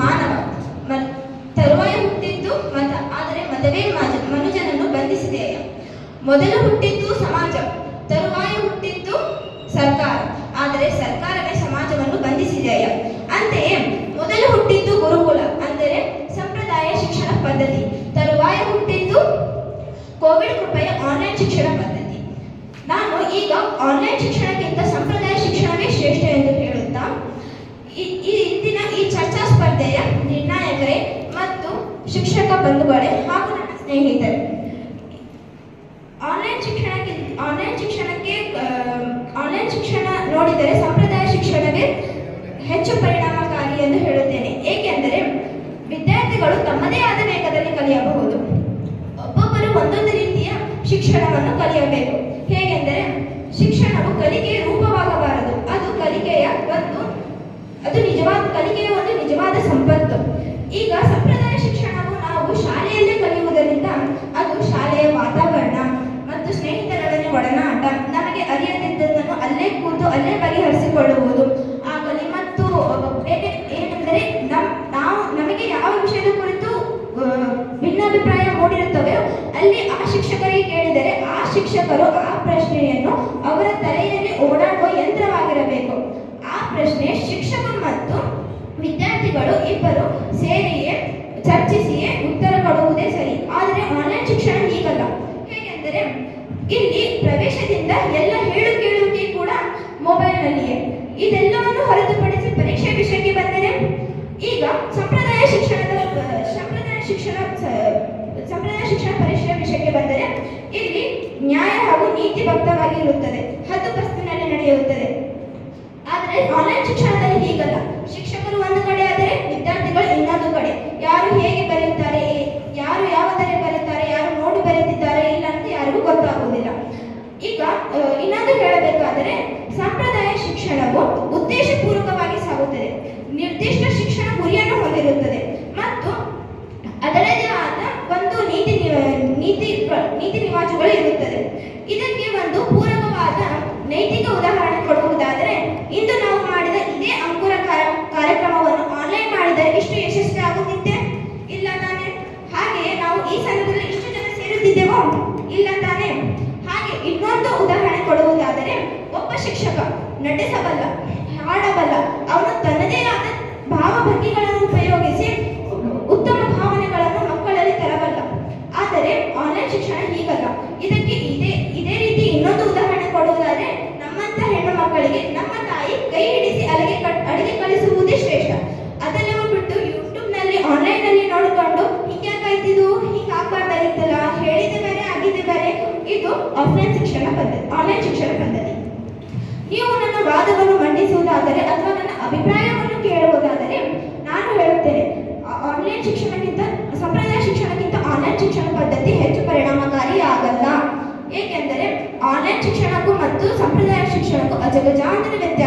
ಮಾನವ. ತರುವಾಯ ಹುಟ್ಟಿದ್ದು ಮತ, ಆದರೆ ಮತವೇ ಮನುಜನನ್ನು ಬಂಧಿಸಿದೆಯ? ಮೊದಲು ಹುಟ್ಟಿದ್ದು ಸಮಾಜ, ತರುವಾಯ ಹುಟ್ಟಿದ್ದು ಸರ್ಕಾರ, ಆದರೆ ಸರ್ಕಾರವೇ ಸಮಾಜವನ್ನು ಬಂಧಿಸಿದೆಯ? ಅಂತೆಯೇ, ಮೊದಲು ಹುಟ್ಟಿದ್ದು ಗುರುಕುಲ, ಅಂದರೆ ಸಂಪ್ರದಾಯ ಶಿಕ್ಷಣ ಪದ್ಧತಿ, ತರುವಾಯ ಹುಟ್ಟಿದ್ದು ಕೋವಿಡ್ ಕೃಪೆಯ ಆನ್ಲೈನ್ ಶಿಕ್ಷಣ ಪದ್ಧತಿ. ನಾನು ಈಗ ಆನ್ಲೈನ್ ಶಿಕ್ಷಣಕ್ಕಿಂತ ಸಂಪ್ರದಾಯ ಶಿಕ್ಷಣವೇ ಶ್ರೇಷ್ಠ ಎಂದು ಈ ಇಂದಿನ ಈ ಚರ್ಚಾ ಸ್ಪರ್ಧೆಯ ನಿರ್ಣಾಯಕರೇ ಮತ್ತು ಶಿಕ್ಷಕ ಬಂಧುಗಳೇ ಹಾಗೂ ನನ್ನ ಸ್ನೇಹಿತರೆ. ಆನ್ಲೈನ್ ಶಿಕ್ಷಣಕ್ಕೆ ಆನ್ಲೈನ್ ಶಿಕ್ಷಣಕ್ಕೆ ಆನ್ಲೈನ್ ಶಿಕ್ಷಣ ನೋಡಿದರೆ ಸಂಪ್ರದಾಯ ಶಿಕ್ಷಣವೇ ಹೆಚ್ಚು ಪರಿಣಾಮಕಾರಿ ಎಂದು ಹೇಳುತ್ತೇನೆ. ಏಕೆಂದರೆ ವಿದ್ಯಾರ್ಥಿಗಳು ತಮ್ಮದೇ ಆದ ವೇಗದಲ್ಲಿ ಕಲಿಯಬಹುದು. ಒಬ್ಬೊಬ್ಬರು ಒಂದೊಂದು ರೀತಿಯ ಶಿಕ್ಷಣವನ್ನು ಕಲಿಯಬೇಕು. ಹೇಗೆಂದರೆ ಶಿಕ್ಷಣವು ಕಲಿಕೆಯ ರೂಪವಾಗಬಾರದು. ಅದು ನಿಜವಾದ ಕಲಿಕೆಯ ಒಂದು ನಿಜವಾದ ಸಂಪತ್ತು. ಈಗ ಸಂಪ್ರದಾಯ ಶಿಕ್ಷಣವು ನಾವು ಶಾಲೆಯಲ್ಲೇ ಕಲಿಯುವುದರಿಂದ ಅದು ಶಾಲೆಯ ವಾತಾವರಣ ಮತ್ತು ಸ್ನೇಹಿತರೊಡನೆ ಒಡನಾಟ. ನಮಗೆ ಅರಿಯದಿದ್ದನ್ನು ಅಲ್ಲೇ ಕೂತು ಅಲ್ಲೇ ಬಗೆಹರಿಸಿಕೊಳ್ಳುವುದು. ಆಗಲಿ ಮತ್ತು ಏನೆಂದರೆ ನಮ್, ನಾವು ನಮಗೆ ಯಾವ ವಿಷಯದ ಕುರಿತು ಭಿನ್ನಾಭಿಪ್ರಾಯ ಮೂಡಿರುತ್ತವೆಯೋ ಅಲ್ಲಿ ಆ ಶಿಕ್ಷಕರಿಗೆ ಕೇಳಿದರೆ ಆ ಶಿಕ್ಷಕರು ಆ ಪ್ರಶ್ನೆಯನ್ನು ಅವರ ತಲೆಯಲ್ಲಿ ಓಡಾಡುವ ಯಂತ್ರವಾಗಿರಬೇಕು. ಆ ಪ್ರಶ್ನೆ ಶಿಕ್ಷಕರು ಮತ್ತು ವಿದ್ಯಾರ್ಥಿಗಳು ಇಬ್ಬರು ಸೇರಿಯೇ ಚರ್ಚಿಸಿಯೇ ಉತ್ತರ ಕೊಡುವುದೇ ಸರಿ. ಆದರೆ ಆನ್ಲೈನ್ ಶಿಕ್ಷಣ ಹೀಗಲ್ಲ. ಹೇಗೆಂದರೆ ಇಲ್ಲಿ ಪ್ರವೇಶದಿಂದ ಎಲ್ಲ ಹೇಳು ಕೇಳುವಿಕೆ ಕೂಡ ಮೊಬೈಲ್ನಲ್ಲಿಯೇ. ಇದೆಲ್ಲವನ್ನು ಹೊರತುಪಡಿಸಿ ಪರೀಕ್ಷೆ ವಿಷಯಕ್ಕೆ ಬಂದರೆ ಈಗ ಸಂಪ್ರದಾಯ ಶಿಕ್ಷಣದ, ಸಂಪ್ರದಾಯ ಶಿಕ್ಷಣ ಸಂಪ್ರದಾಯ ಶಿಕ್ಷಣ ಪರೀಕ್ಷೆಯ ವಿಷಯಕ್ಕೆ ಬಂದರೆ ಇಲ್ಲಿ ನ್ಯಾಯ ಹಾಗೂ ನೀತಿ ಬದ್ಧವಾಗಿ ಇರುತ್ತದೆ ಹತ್ತು ಪಸ್ತಿನಲ್ಲಿ ನಡೆಯುತ್ತದೆ. ಆದರೆ ಆನ್ಲೈನ್ ಶಿಕ್ಷಣದಲ್ಲಿ ಹೀಗಲ್ಲ. ಶಿಕ್ಷಕರು ಒಂದು ಕಡೆ ಆದರೆ ವಿದ್ಯಾರ್ಥಿಗಳು ಇನ್ನೊಂದು ಕಡೆ. ಯಾರು ಹೇಗೆ ಬರೆಯುತ್ತಾರೆ, ಯಾರು ಯಾವ ತರ ಬರೆಯುತ್ತಾರೆ, ಯಾರು ನೋಡಿ ಬರೆದಿದ್ದಾರೆ ಇಲ್ಲ ಅಂತ ಯಾರಿಗೂ ಗೊತ್ತಾಗುವುದಿಲ್ಲ. ಈಗ ಇನ್ನೊಂದು ಹೇಳಬೇಕಾದರೆ ಸಂಪ್ರದಾಯ ಶಿಕ್ಷಣವು ಉದ್ದೇಶಪೂರ್ವಕವಾಗಿ ಸಾಗುತ್ತದೆ. ನಿರ್ದಿಷ್ಟ ಶಿಕ್ಷಣ ಗುರಿಯನ್ನು ಹೊಂದಿರುತ್ತದೆ. ಮತ್ತು ಅದರದೇ ಆದ ಒಂದು ನೀತಿ ನೀತಿ ನೀತಿ ನಿವಾಜುಗಳು ಇರುತ್ತದೆ. ಇದಕ್ಕೆ ಒಂದು ಪೂರಕವಾದ ನೈತಿಕ ಉದಾಹರಣೆ ಕೊಡುವುದಾದರೆ ಇಂದು ನಾವು ಮಾಡಿದ ಇದೇ ಅಂಕುರ ಕಾರ್ಯ- ಕಾರ್ಯಕ್ರಮವನ್ನು ಆನ್ಲೈನ್ ಮಾಡಿದರೆ ಇಷ್ಟು ಯಶಸ್ವಿ ಆಗುತ್ತಿತ್ತೆ ಇಲ್ಲ ತಾನೆ ಹಾಗೆಯೇ ನಾವು ಈ ಸಂದರ್ಭದಲ್ಲಿ ಇಷ್ಟು ಜನ ಸೇರುತ್ತಿದ್ದೆವೋ ಇಲ್ಲ ತಾನೆ. ಹಾಗೆ ಇನ್ನೊಂದು ಉದಾಹರಣೆ ಕೊಡುವುದಾದರೆ, ಒಬ್ಬ ಶಿಕ್ಷಕ ನಟಿಸಬಲ್ಲ, ಹಾಡಬಲ್ಲ, ಅವನು ತನ್ನದೇ ಆದ ಭಾವಭಂಗಿಗಳನ್ನು ಉಪಯೋಗಿಸಿ ಉತ್ತಮ ಭಾವನೆಗಳನ್ನು ಮಕ್ಕಳಲ್ಲಿ ತರಬಲ್ಲ. ಆದರೆ ಆನ್ಲೈನ್ ಶಿಕ್ಷಣ ಹೀಗಲ್ಲ. ಇದಕ್ಕೆ ಇದೇ ಇದೇ ರೀತಿ ಇನ್ನೊಂದು ಉದಾಹರಣೆ ಕೊಡುವುದಾದರೆ ನಮ್ಮಂತ ಹೆಣ್ಣು ಮಕ್ಕಳಿಗೆ ನಮ್ಮ ತಾಯಿ ಕೈ ಹಿಡಿಸಿ ಕಟ್, ಅಡಿಗೆ ಕಲಿಸುವುದೇ ಶ್ರೇಷ್ಠ. ಅದೆಲ್ಲವೂ ಬಿಟ್ಟು ಯೂಟ್ಯೂಬ್ನಲ್ಲಿ ಶಿಕ್ಷಣ ಪದ್ಧತಿ ಆನ್ಲೈನ್ ಶಿಕ್ಷಣ ಪದ್ಧತಿ ನೀವು ನನ್ನ ವಾದವನ್ನು ಮಂಡಿಸುವುದಾದರೆ ಅಥವಾ ನನ್ನ ಅಭಿಪ್ರಾಯವನ್ನು ಕೇಳುವುದಾದರೆ ನಾನು ಹೇಳುತ್ತೇನೆ ಆನ್ಲೈನ್ ಶಿಕ್ಷಣಕ್ಕಿಂತ, ಸಂಪ್ರದಾಯ ಶಿಕ್ಷಣಕ್ಕಿಂತ ಆನ್ಲೈನ್ ಶಿಕ್ಷಣ ಪದ್ಧತಿ ಹೆಚ್ಚು ಪರಿಣಾಮಕಾರಿ ಆಗಲ್ಲ. ಏಕೆಂದರೆ ಆನ್ಲೈನ್ ಶಿಕ್ಷಣಕ್ಕೂ ಮತ್ತು ಸಂಪ್ರದಾಯ ಶಿಕ್ಷಣಕ್ಕೂ ಅಜಗಜಾಂತರ ವ್ಯತ್ಯಾಸ